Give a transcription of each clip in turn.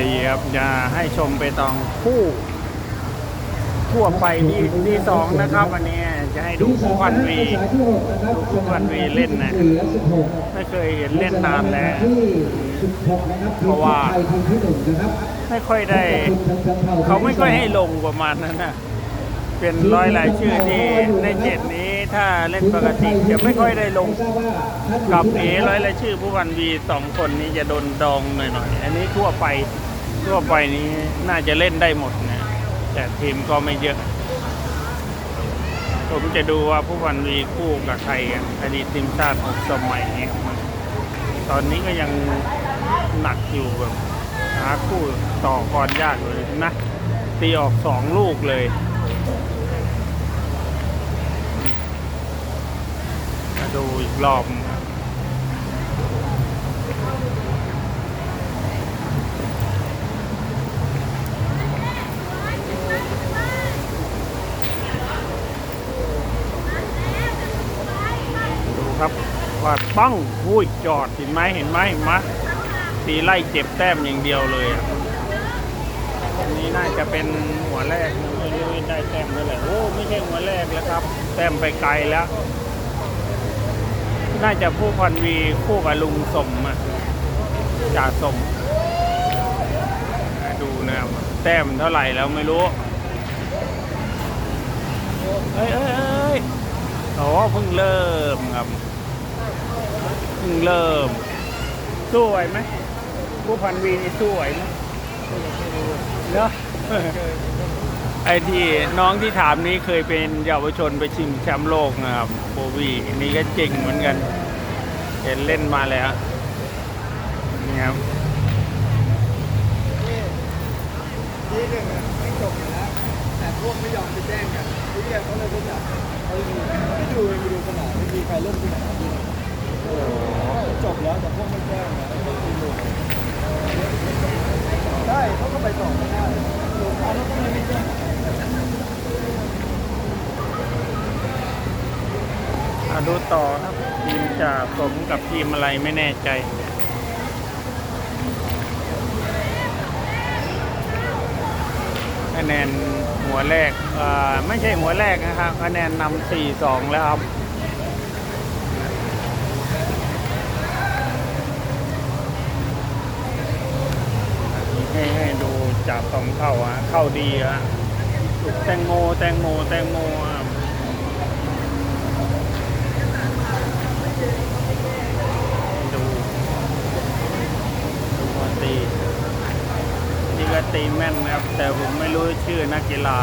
ดีครับจะให้ชมไปตองคู่ทั่วไปดีดีสองนะครับอันนี้จะให้ดูคู่พันวีดูคู่พันวีเล่นนะไม่เคยเห็นเล่นนานแล้วเพราะว่าไม่ค่อยได้ เขาไม่ค่อยให้ลงประมาณนั้นนะเป็นร้อยรายชื่อที่ในเจ็ดนี้ถ้าเล่นปกติจะไม่ค่อยได้ลงกับเอร้อยรายชื่อผู้พันวีสองคนนี้จะโดนดองหน่อยๆ อันนี้ทั่วไป ทั่วไปนี้น่าจะเล่นได้หมดนะ แต่ทีมก็ไม่เยอะ ผมจะดูว่าผู้พันวีคู่กับใครกันอดีตทีมชาติหกสมัยนี่ยตอนนี้ก็ยังหนักอยู่แบบหาคู่ต่อกรยากเลยนะ ตีออกสองลูกเลยมาดูอีกรอบนะดูครับ ว่าปั้งหุ้ยจอดเห็นไหมเห็นไหมเห็นไหมตีไล่เจ็บแต้มอย่างเดียวเลยอะอันนี้น่าจะเป็นหัวแรกไม่รู้ได้แต้มเท่าไหร่โอ้ไม่ใช่หัวแรกแล้วครับ แต้มไปไกลแล้ว น่าจะผู้พันวีคู่กับลุงสมอะจ่าสมดูนะครับแต้มเท่าไหร่แล้วไม่รู้เอ้ยเอ้ยเอ้ยโอ้เพิ่งเริ่มครับ เพิ่งเริ่มสู้ไหวไหมผู้พันวีนี่สู้ไหวไหมเนาะไอที่น้องที่ถามนี้เคยเป็นเยาวชนไปชิงแชมป์โลกนะครับโบวีนี่ก็เจ๋งเหมือนกัน เห็นเล่นมาแล้วนี่ครับทีหนึ่งอะไม่จบอยู่แล้วแต่พวกไม่ยอมไปแจ้งกันไอ้เหี้ยเขาเลยไม่จับเขาเลยไม่ดูเลยไปดูขนาดไม่มีใครเล่นที่ไหนทีหนึ่ง จบแล้วแต่พวกไม่แจ้งนะไม่ต้องดูเลยได้เขาก็ไปต่อไม่ได้ลงมาแล้วก็ไม่แจ้งอะดูต่อครับทีมจะสมกับทีมอะไรไม่แน่ใจคะแนนหัวแรกอ่อไม่ใช่หัวแรกนะครับคะแนนนำสี่สองแล้วครับ ให้ให้ดู จากสองเข่าอะเข้าดีอะลูกแตงโมแตงโมแตงโมอะดูดูคนตีนี่ก็ตีแม่นนะครับ แต่ผมไม่รู้ชื่อนักกีฬา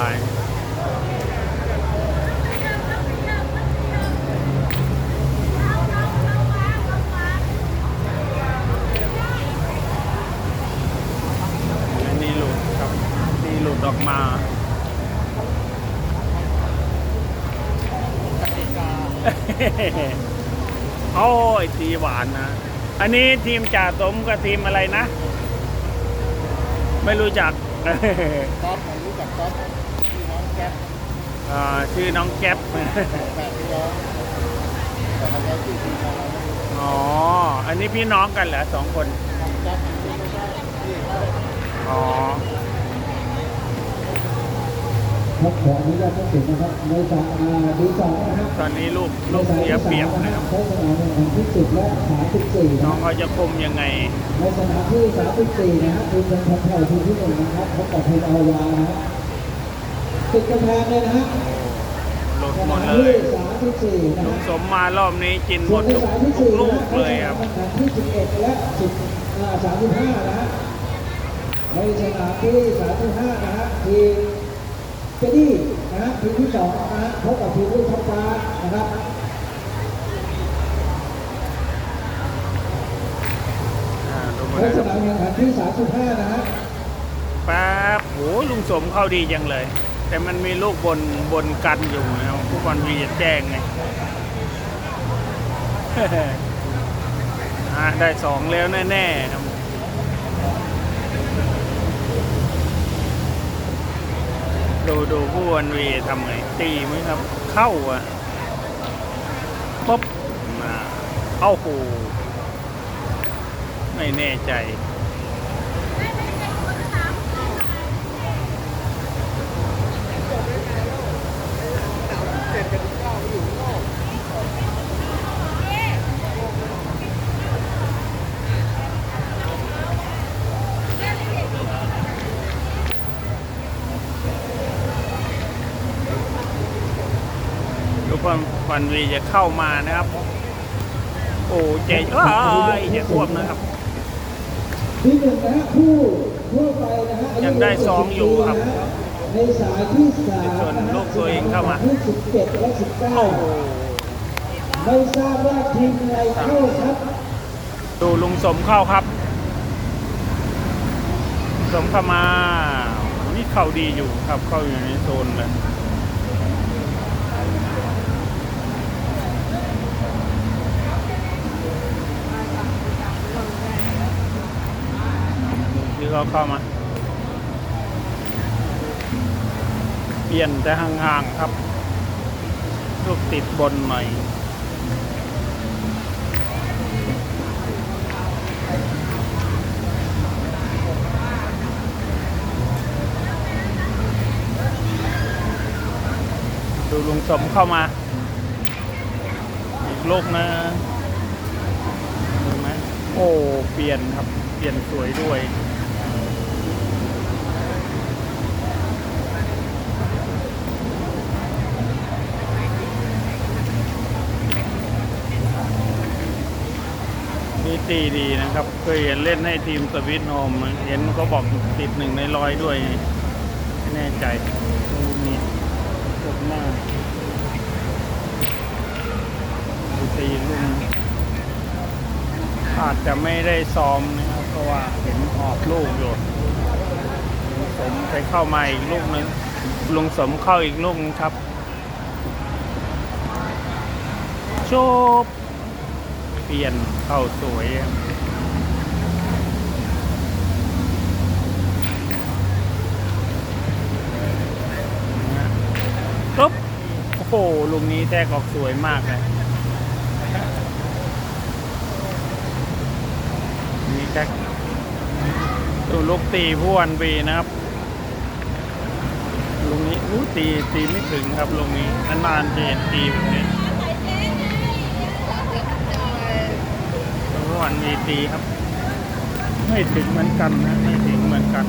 อันนี้หลุดครับนี่หลุ ดออกมาโอ้ยทีหวานนะ อันนี้ทีมจ่าสมกับทีมอะไรนะ ไม่รู้จักก๊อฟผมรู้จักก๊อฟพี่น้องแก๊ปอ่าชื่อน้องแก๊ปอ๋อ อันนี้พี่น้องกันเหรอสองคน อ๋อ ครับขออนุญาตท่านสินะครับในสามอ่าดีสองนะครับตอนนี้ลูกลูกเสียเปรียบนะครับใช้สนามแข่งขันที่สิบและสามสิบสี่น้นะองครับเขาจะคุมยังไง ในสนามที่สามสิบสี่นะครับทีมเป็นพันเท่าทีมที่หนึ่งนะครับพบกับทีมอาวานะครับติดกำแพงเลยนะฮะหลุดสหมนาดมเลที่ยสามสิบสี่นะลุฮะงสมมารอบนี้กินหมส่วนดในทุกสามที่ทุกสี่ลูนะกเลยครับใช้สนามแข่งขันที่สิบเอ็ดและสิบอ่าสามสิบห้านะฮะในสนามที่สามสิบห้านะฮะทีม เจดี้นะฮะทีมที่สองนะฮะพบกับทีมลูกทัพฟ้านะครับอ่าดูมาในเลยสครันามแข่งขันที่ 35 นะฮะแป๊บโอ้ลุงสมเข้าดีจังเลย แต่มันมีลูกบนบนกันอยู่นะครับผู้บอลวีจะแจ้งไง อะได้สองแล้วแน่ๆครับ ดูดูผู้วันเวีทำไงตีไหมครับ เข้าอะปุ๊บมาเอ้าหูไม่แน่ใจ วันวีจะเข้ามานะครับ โอ้เจ๊เอ้ยจะท่วมนะครับที่หนึ่งนะฮะผู้ทั่วไปนะฮะอายังได้ซองอยู่ครับในสายที่สามส่วนลูกตัวเองเข้ามาที่สิบเจ็ดและสิบเก้าโอ้โหไม่ทราบว่าทีมอะไรเข้าครับ ดูลุงสมเข้าครับ สมเข้ามานี่เข้าดีอยู่ครับเข้าอยู่ในโซนเลย ที่เขาเข้ามา เปลี่ยนแต่ห่างๆครับลูกติดบนหน่อยดูลุงสมเข้ามา อีกลูกนะเห็นไหมโอ้ เปลี่ยนครับ เปลี่ยนสวยด้วย ตีดีนะครับเคยเห็นเล่นให้ทีมสวิตโฮมเห็นเขาบอกติดหนึ่งในร้อยด้วยไม่แน่ใจลูกนี้ตกหน้าดูตีลุงอาจจะไม่ได้ซ้อมนะครับเพราะว่าเห็นออกลูกอยู่ลุงสมไปเข้ามาอีกลูกนึงลุงสมเข้าอีกลูกครับโชบ เปลี่ยนเข้าสวยครับปุ๊บโอ้โหลูกนี้แทกออกสวยมากเลยนี่แท็กดูลูกตีผู้วันบีนะครับลุงนี้อู้ตีตีไม่ถึงครับลุงนี้นานๆจะเห็นตีแบบนี้ีตีครับ ไม่ถึงเหมือนกันนะไม่ถึงเหมือนกัน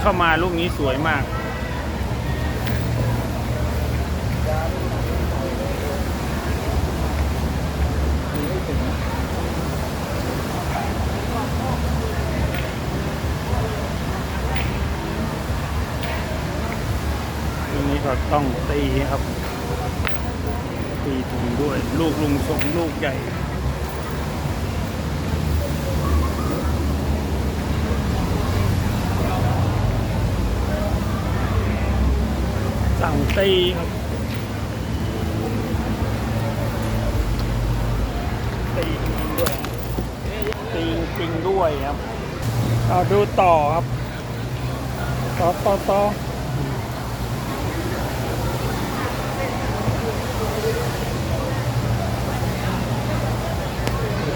เข้ามาลูกนี้สวยมากลูกนี้ก็ต้องตีครับ ตีถึงด้วย ลูกลุงสมลูกใหญ่ สั่งตีครับตีจริงด้วยตีจริงด้วยครับเอาดูต่อครับ ต่อต่อต่อ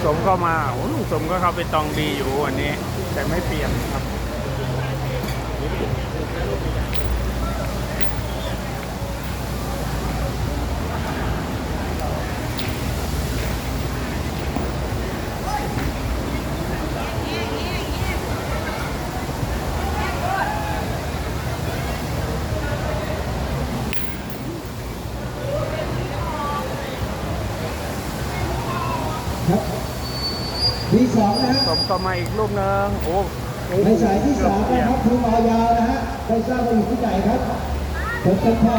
สมเข้ามาโอ้ลุงสมก็เข้าไปตองดีอยู่วันนี้ แต่ไม่เปลี่ยนครับ ครับทีสองนะฮะสมเข้ามาอีกลูกหนึงโอ้โอ้ในสายที่สามเกือบเปลี่ยนนะครับทีมออยาวนะฮะไม่ทราบว่าอยู่ที่ไหนครับผมจะเข้า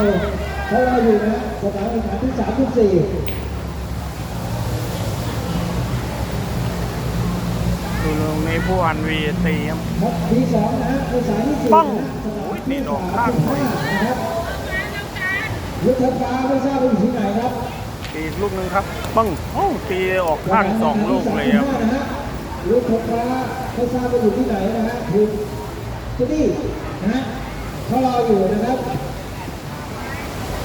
เขาเราอยู่นะฮะสถานแข่งขันที่สามที่สี่ดูลงในผู้อันวีตีครับครับทีสองนะฮะในสายที่สี่ปังนะฮะสนามโอ้ยนี่ที่ดอกสามข้างสิบหน่อยห้านะครับยุทธฟ้าไม่ทราบว่าอยู่ที่ไหนครับ ตีอีกลูกหนึงครับปังโอ้ตีออกข้างสองลูกเลยครับนะฮะยุทธฟ้าไม่ทราบว่าอยู่ที่ไหนนะฮะทีมเจดี้นะฮะเขารออยู่นะครับ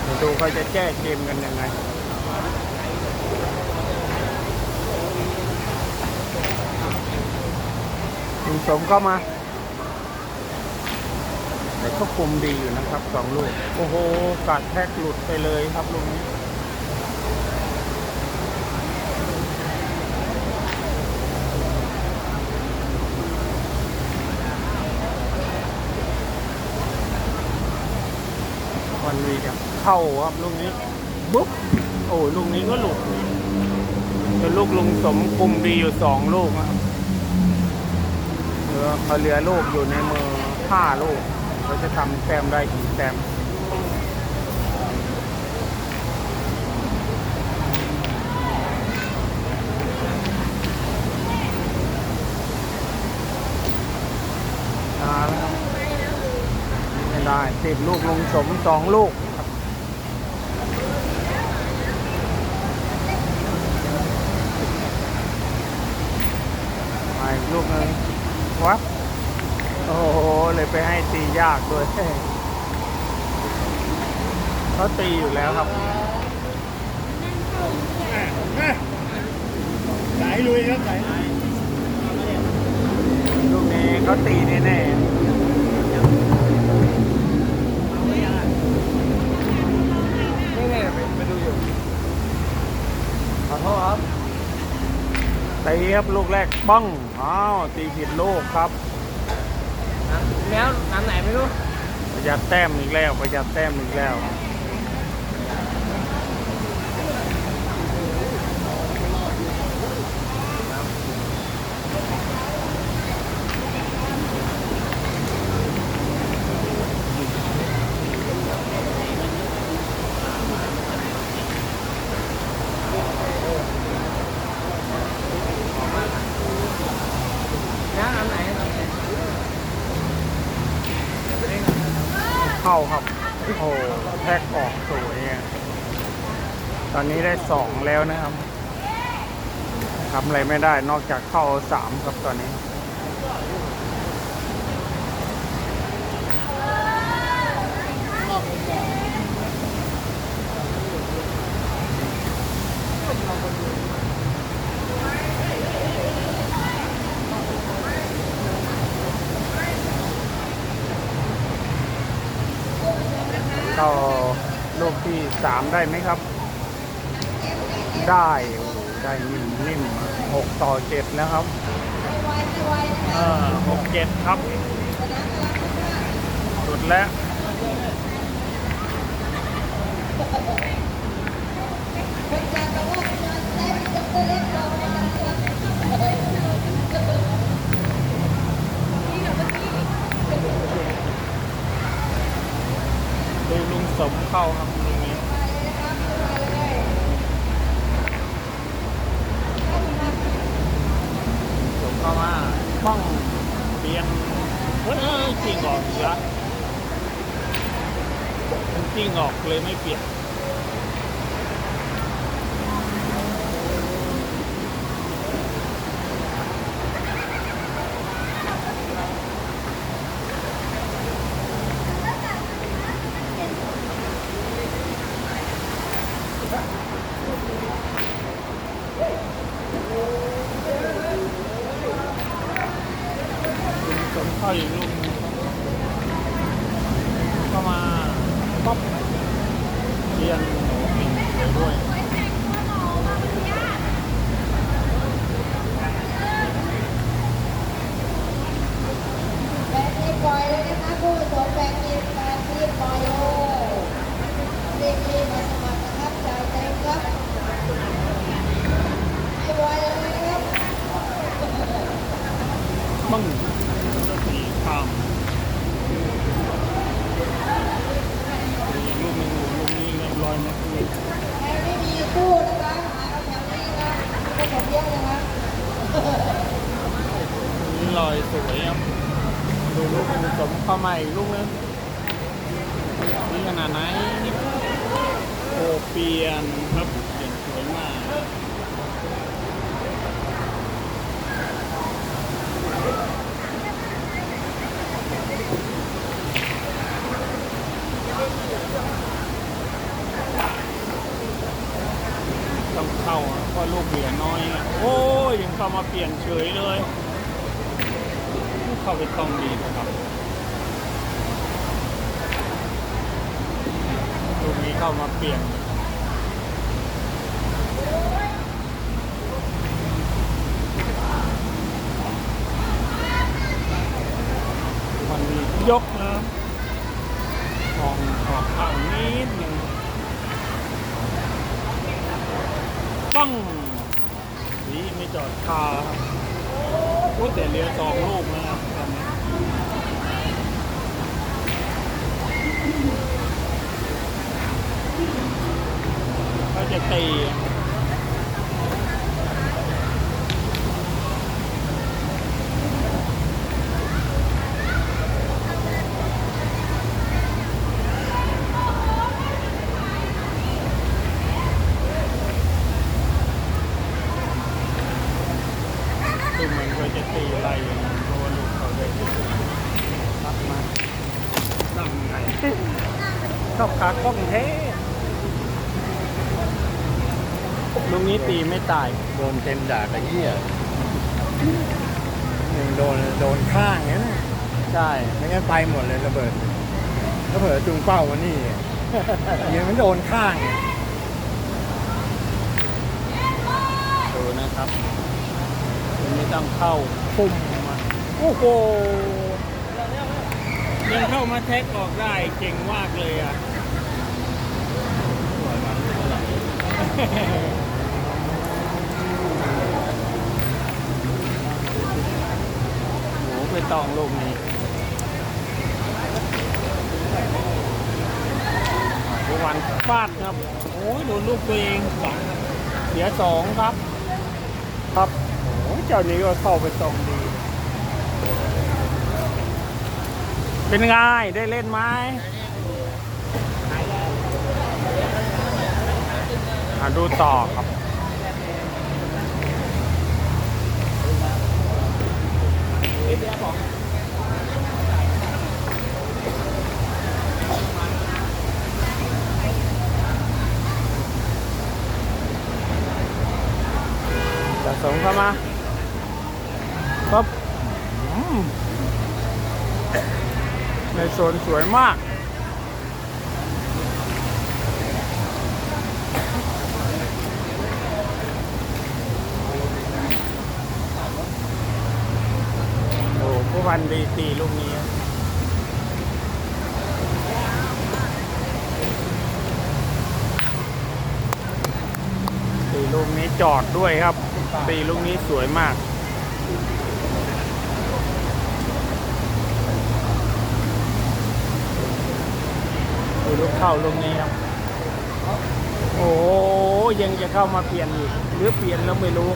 เดี๋ยวดูเขาจะแก้เกมกันยังไงลุงสมเข้ามาแต่ก็คุมดีอยู่นะครับสองลูก โอ้โหกัดแทกหลุดไปเลยครับลูกนี้ วันวีกับ เข้าครับลูกนี้บุ๊บโอ้ลูกนี้ก็หลุดเป็นลูกลุงสมคุมดีอยู่สองลูกครับเรือเขาเหลือลูกอยู่ในมือห้าลูกเขาจะทำแต้มได้กี่แต้มมาแล้วครับได้ติดลูกลุงสมสองลูกครับ มาอีกลูกหนึงวับโอ้โห เลยไปให้ตียากด้วย เขาตีอยู่แล้วครับสายลุยครับสายลูกนี้เขาตีแน่ไม่แน่ไปไปดูอยู่ขอโทษครับตีครับลูกแรกป้องอ้าวตีผิดลูกครับแล้วน้ำไหนไม่รู้ประหยัดแต้มอีกแล้วประหยัดแต้มอีกแล้ว อะไรไม่ได้นอกจากเข้าสามครับตอนนี้ เข้าลูกที่สามได้ไหมครับ ได้ ได้นิ่มๆ หกต่อเจ็ดนะครับหกเจ็ดครับจุดแล้ว งสมเข้าอีกลูกหนึ่งเข้ามาป๊อปเรียนไปด้วย แบงค์นี้ปล่อยเลยนะคะผู้สมแบงค์นี้แบงค์นี้ปล่อยเลยรีบรีบมาสมัครนะครับจ่ายเต็มครับให้ไวเลยนะครับ ปึ้งตีข้ามอีกลูกหนึ่งลูกนี้เรียบร้อยนะคือ ใครไม่มีคู่นะคะหาเอาแถวนี้นะก็ผมเยอะนะครับ ลอยสวยครับดูลูกลุงสมข้ามาอีกลูกนึงนี่ขนาดไหนโอเปลี่ยนครับเปลี่ยนสวยมากต้องเข้าเพราะลูกเหลือน้อย โอ้ยยังเข้ามาเปลี่ยนเฉยเลย เข้าไปต้องดีนะครับลูกนี้เข้ามาเปลี่ยนมันมียกนะออกออกข้างนิดหนึ่งปังนี่ไม่จอดคาครับโอ้แต่เหลือสองลูกนะครับตอนนี้เขา จะตีดูเหมือนเขาจะตีอะไรอย่างนั้นเพราะว่าลูกเขาเลยตัดมาตั้งไงชอบขากล้องเท ลูกนี้ตีไม่ตาย โดนเต็มดาบไอ้เหี้ยยังโดนโดนข้างเนี้ยนะใช่ ไม่งั้นไปหมดเลยระเบิดระเบิดจุงเป้าวันนี้ยังไม่โดนข้างเนี่ยดูนะครับมันไม่ต้องเข้าปุ่มมาโอ้โหยังเข้ามาแท็กออกได้เก่งมากเลยอะ โห ไปตองลูกนี้ทุกวันฟาดครับ โอ้ยโดนลูกตัวเองสองเสียสองครับ ครับโอ้ยเจ้านี้ก็เข้าไปตรงดี เป็นไง ได้เล่นไหมอะดูต่อครับ สะสมเข้ามาปั๊บอืมในโซนสวยมาก ฟันดีตีลูกนี้ตีลูกนี้จอดด้วยครับ ตีลูกนี้สวยมากดูลูกเข้าลูกนี้ครับ โอ้ยังจะเข้ามาเปลี่ยนอีกหรือเปลี่ยนแล้วไม่รู้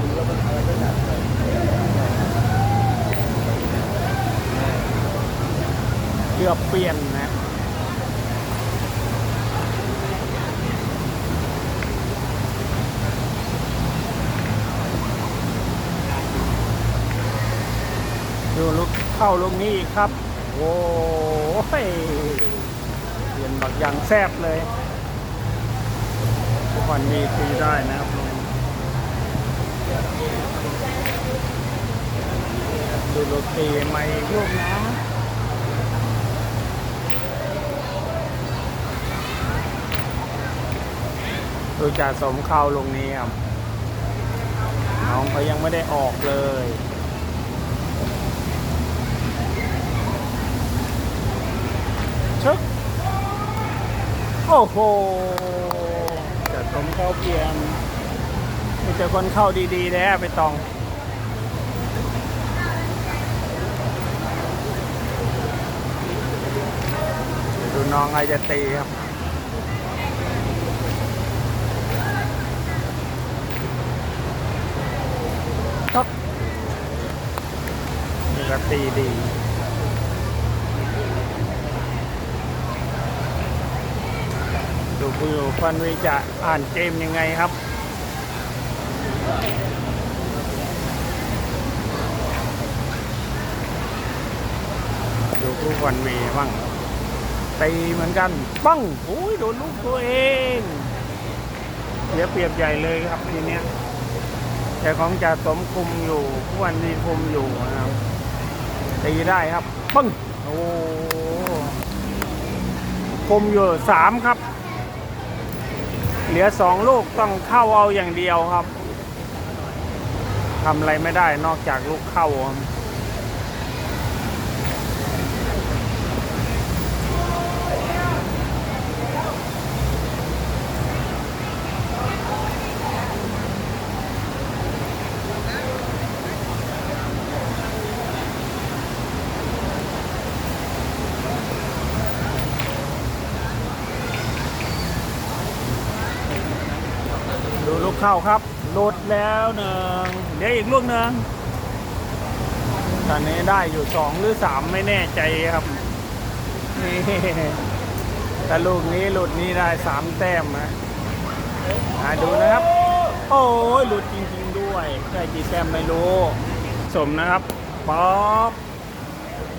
กือบเปลี่ยนนะดูลูกเข้าลูกนี้ครับ โอ้ยเปลี่ยนบักอย่างแซบเลยทุกคนมีตีได้นะครับดูลูกตีใหม่ลูกนะ ดูจ่าสมเข้าลงนี้ครับน้องเขายังไม่ได้ออกเลยชึกโอ้โหจะสมเข้าเปลี่ยนมีแต่คนเข้าดีๆแล้ไปตองดูน้องไอจะตีครับ นี่ก็ตีดีดูคุยฟันวีจะอ่านเกมยังไงครับดูผู้ฟันวีบ้างตีเหมือนกันปังโอ้ยโดนลูกตัวเองเสียเปรียบใหญ่เลยครับทีเนี้ยแต่ของจ่าสมคุมอยู่ผู้วันวีคุมอยู่นะครับ ตีได้ครับปึ้งโอ้คมอยู่สามครับ เหลือสองลูกต้องเข้าเอาอย่างเดียวครับทำอะไรไม่ได้นอกจากลูกเข้าครับ เข้าครับหลุดแล้วหนึ่งเดี๋ยวอีกลูกหนึ่งตอนนี้ได้อยู่สองหรือสามไม่แน่ใจครับนี่แต่ลูกนี้หลุดนี้ได้สามแต้มนะดูนะครับ โอ้ยหลุดจริง ๆ ด้วยได้กี่แต้มไม่รู้ สมนะครับป๊อป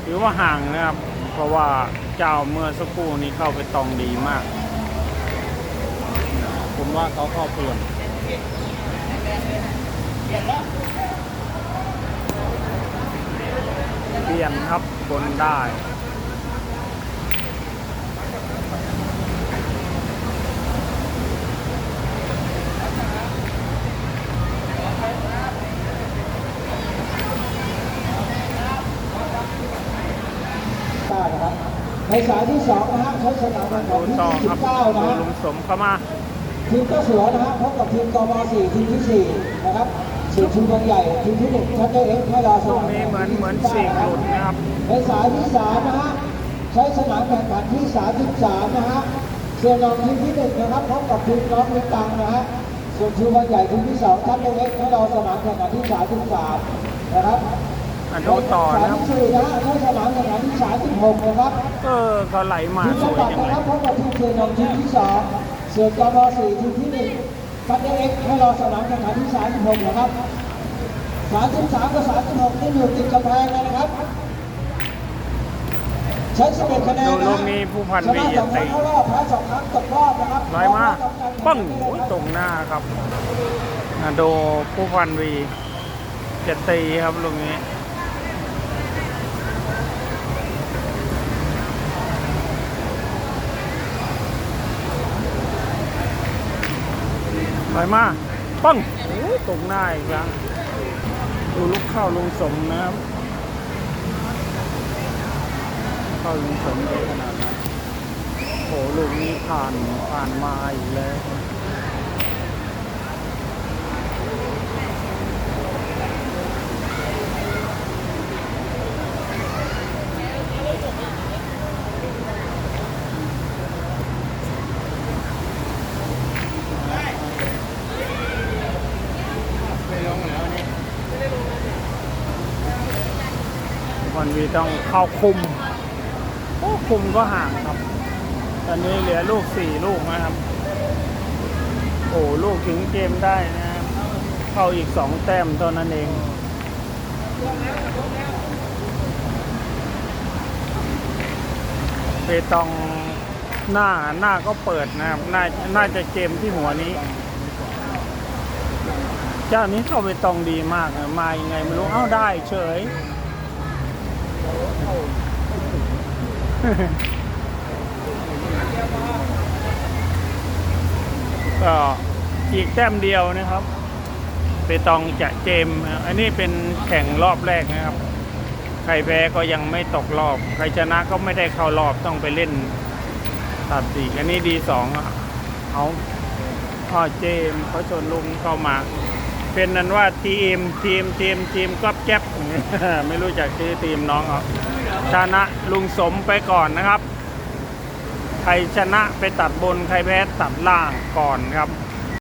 ถือว่าห่างนะครับ เพราะว่าเจ้าเมื่อสักครู่นี้เข้าไปตองดีมาก ผมว่าเขาเข้าเปลี่ยน เปลี่ยนครับบนได้ได้นะครับในสายที่สองนะฮะใช้สนามแข่งขัดูนที่ต่อครับ29นะดูฮะลุงสมเข้ามา ทีมเจ้าสัวนะฮะพบกับทีมกม4ทีมที่ 4 นะครับสี่ทีมบางใหญ่ทีมที่หนึ่งชัดเจนเอ็กซ์ให้รอสลูกนามนี้เหมือนเหมือนฉีกหลุดนะครับในสายที่สามนะฮะใช้สนามแข่งขันที่ 33 นะฮะเซียนนองทีมที่หนึ่งนะครับพบกับทีมน้องมิตังนะฮะส่วนทีมบางใหญ่ทีมที่สองชัดเจนเอ็กซ์ให้รอสนามแข่งขันที่ 33 นะครับอะดูต่อนะครับสายที่สี่นะฮะใช้สนามแข่งขันที่ 36 นะครับ เออเขาไหลมาทีมสสวยกัดจังนะเลครัยบพบกับทีมเซียนนองทีมที่สอง ส่วนกม4ทีมที่หนึ่งชัดเจนเอ็กซ์ให้รอสนามแข่งขันที่36นะครับ33กับ36ที่อยู่ติดกำแพงเลยนะครับใช้สิบเอ็ดคะแนนดูนะลูกนี้ผู้พันชวีนะสองครั้งเข้ารอบแพ้สองครั้งตกรอบนะครับไหลมาปึ้งโอ้ยตรงหน้าครับอะดูผู้พันวีจะตีครับลูกนี้ ไปมาปังโอ้ตรงหน้าอีกแล้วดูลูกข้าวลงสมนะครับข้าวลงสมได้ขนาดนั้นโอ้ลูกนี้ผ่านผ่านมาอีกแล้ว ต้องเข้าคุมโอ้คุมก็ห่างครับ ตอนนี้เหลือลูกสี่ลูกนะครับ โอ้ลูกถึงเกมได้นะเข้าอีกสองแต้มเท่านั้นเองเปตองหน้าหน้าก็เปิดนะครับน่าน่าจะเกมที่หัวนี้ เจ้านี้เข้าไปตองดีมากนะมายังไงไม่รู้เอ้าได้เฉย ก็อีกแต้มเดียวนะครับไปตองจะเจม อันนี้เป็นแข่งรอบแรกนะครับ ใครแพ้ก็ยังไม่ตกรอบ ใครชนะก็ไม่ได้เข้ารอบต้องไปเล่นตัดสีอันนี้ดีสองเอาพ่อเจมเขาชนลุงเข้ามา เป็นนั้นว่าทีมทีมทีมทีมก๊อบแก๊บไม่รู้จักชื่อทีมน้องเขาชนะลุงสมไปก่อนนะครับ ใครชนะไปตัดบน ใครแพ้ตัดล่างก่อนครับ